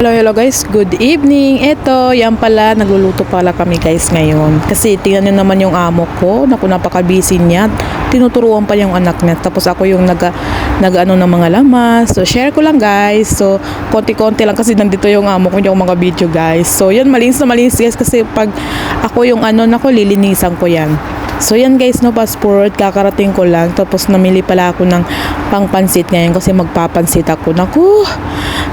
Hello, hello guys. Good evening. Ito, yan pala, nagluluto pala kami guys ngayon. Kasi tingnan nyo naman yung amo ko. Naku, napaka-busy niya. Tinuturuan pa yung anak niya. Tapos ako yung nag, nag ano ng mga lamas. So, share ko lang guys. So, konti-konti lang kasi nandito yung amo ko yung mga video guys. So, yan, malinis na malinis guys. Kasi pag ako yung ano, nako, lilinisan ko yan. So yan guys no passport kakarating ko lang tapos namili pala ako ng pangpansit ngayon kasi magpapansit ako. Naku,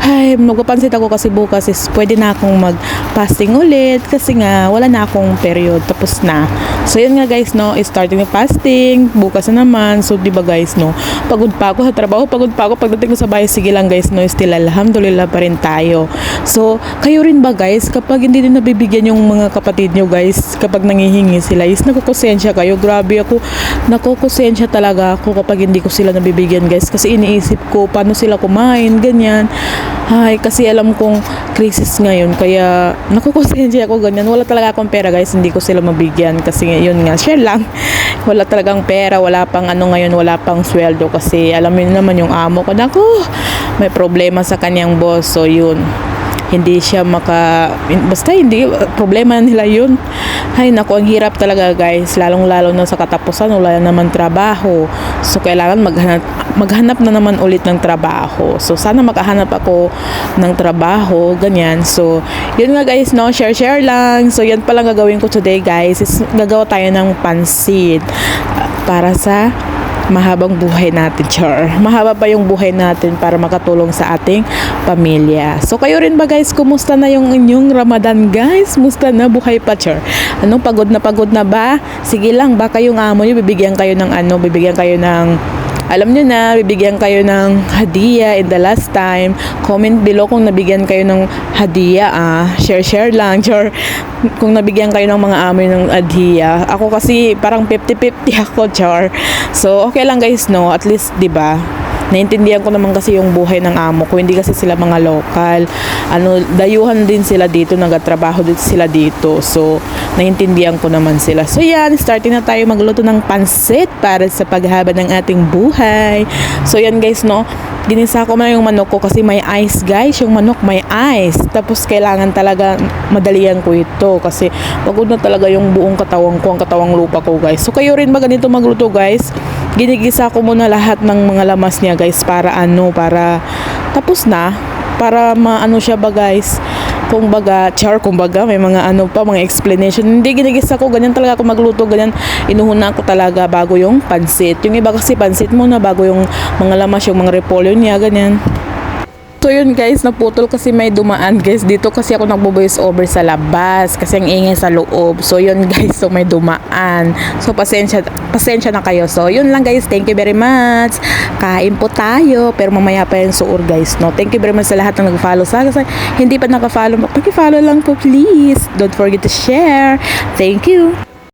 ay magpapansit ako kasi bukas is pwede na akong mag-fasting ulit kasi nga wala na akong period tapos na. So yan nga guys no, is starting yung fasting, bukas na naman. So di ba guys no, pagod pa ako sa trabaho, pagod pa ako pagdating ko sa bahay, sige lang guys no, still alhamdulillah pa rin tayo. So kayo rin ba guys, kapag hindi din nabibigyan yung mga kapatid nyo guys, kapag nangihingi sila, is nagkukonsensya kayo. Grabe ako, nakukonsensya talaga ako kapag hindi ko sila nabibigyan guys. Kasi iniisip ko, paano sila kumain, ganyan. Ay, kasi alam kong crisis ngayon, kaya nakukonsensya ako ganyan. Wala talaga akong pera guys, hindi ko sila mabigyan. Kasi yun nga, share lang. Wala talagang pera, wala pang ano ngayon, wala pang sweldo. Kasi alam mo naman yung amo ko, naku, may problema sa kanyang boss. So yun, hindi siya maka basta hindi problema nila yun. Ay naku ang hirap talaga guys. Lalong lalo na sa katapusan wala na naman trabaho. So kailangan maghanap maghanap na naman ulit ng trabaho. So sana makahanap ako ng trabaho ganyan. So yun nga guys no? Share share lang. So yan pala gagawin ko today guys is gagawa tayo ng pansit para sa mahabang buhay natin, char. Mahaba pa yung buhay natin para makatulong sa ating pamilya. So, kayo rin ba guys, kumusta na yung inyong Ramadan guys? Musta na buhay pa, char? Anong pagod na pagod na ba? Sige lang, baka yung amo nyo, bibigyan kayo ng ano, bibigyan kayo ng alam nyo na, bibigyan kayo ng hadiah in the last time. Comment below kung nabigyan kayo ng hadiah. Ah. Share-share lang. Sure. Kung nabigyan kayo ng mga amoy ng hadiah. Ako kasi parang 50-50 ako, char. So, okay lang guys, no? At least, di ba Naintindihan ko naman kasi yung buhay ng amo ko. Hindi kasi sila mga local. Ano, dayuhan din sila dito. Nagatrabaho din sila dito. So, naintindihan ko naman sila. So, yan. Starting na tayo magluto ng pansit para sa paghaba ng ating buhay. So, yan guys, no? Ginisa ko na yung manok ko kasi may ice guys. Yung manok may ice. Tapos, kailangan talaga madalian ko ito kasi pagod na talaga yung buong katawang ko, ang katawang lupa ko guys. So, kayo rin ba ganito magluto guys? Ginigisa ko muna lahat ng mga lamas niya guys para ano, para tapos na para maano siya ba guys kung baga, char, kung baga, may mga ano pa, mga explanation. Hindi ginigisa ko, ganyan talaga ako magluto, ganyan. Inuhuna ko talaga bago yung pansit. Yung iba kasi pansit muna bago yung mga lamas, yung mga repolyo niya, ganyan. So yun guys, naputol kasi may dumaan guys. Dito kasi ako nagbo-voice over sa labas kasi ang ingay sa loob. So yun guys, so may dumaan. So pasensya, pasensya na kayo. So yun lang guys, thank you very much. Kain po tayo. Pero mamaya pa yung suor guys, no. Thank you very much sa lahat ng nag-follow sa akin. Hindi pa naka-follow, paki-follow lang po please. Don't forget to share. Thank you.